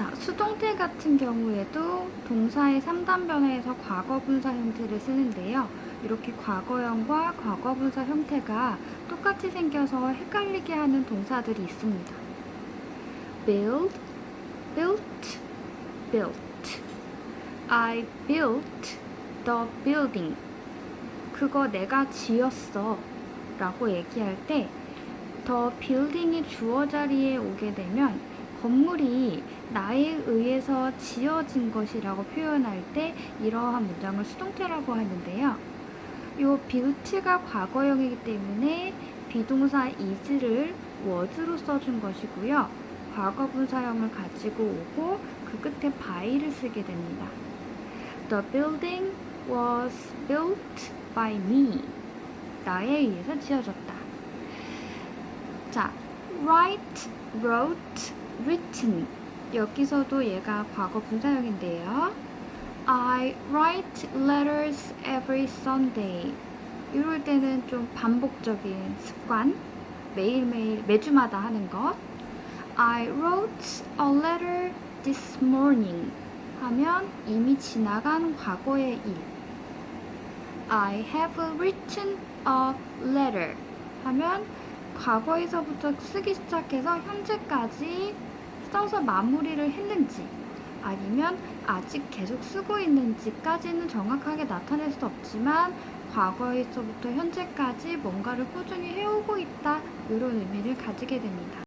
자, 수동태 같은 경우에도 동사의 3단 변화에서 과거 분사 형태를 쓰는데요. 이렇게 과거형과 과거 분사 형태가 똑같이 생겨서 헷갈리게 하는 동사들이 있습니다. build, built, built. I built the building. 그거 내가 지었어. 라고 얘기할 때, 더 빌딩이 주어 자리에 오게 되면 건물이 나에 의해서 지어진 것이라고 표현할 때 이러한 문장을 수동태라고 하는데요. 이 built가 과거형이기 때문에 비동사 is를 was로 써준 것이고요. 과거 분사형을 가지고 오고 그 끝에 by를 쓰게 됩니다. The building was built by me. 나에 의해서 지어졌다. 자, write, wrote, written. 여기서도 얘가 과거 분사형인데요. I write letters every Sunday. 이럴 때는 좀 반복적인 습관, 매일매일, 매주마다 하는 것. I wrote a letter this morning. 하면 이미 지나간 과거의 일. I have written a letter. 하면 과거에서부터 쓰기 시작해서 현재까지 써서 마무리를 했는지 아니면 아직 계속 쓰고 있는지까지는 정확하게 나타낼 수 없지만 과거에서부터 현재까지 뭔가를 꾸준히 해오고 있다 이런 의미를 가지게 됩니다.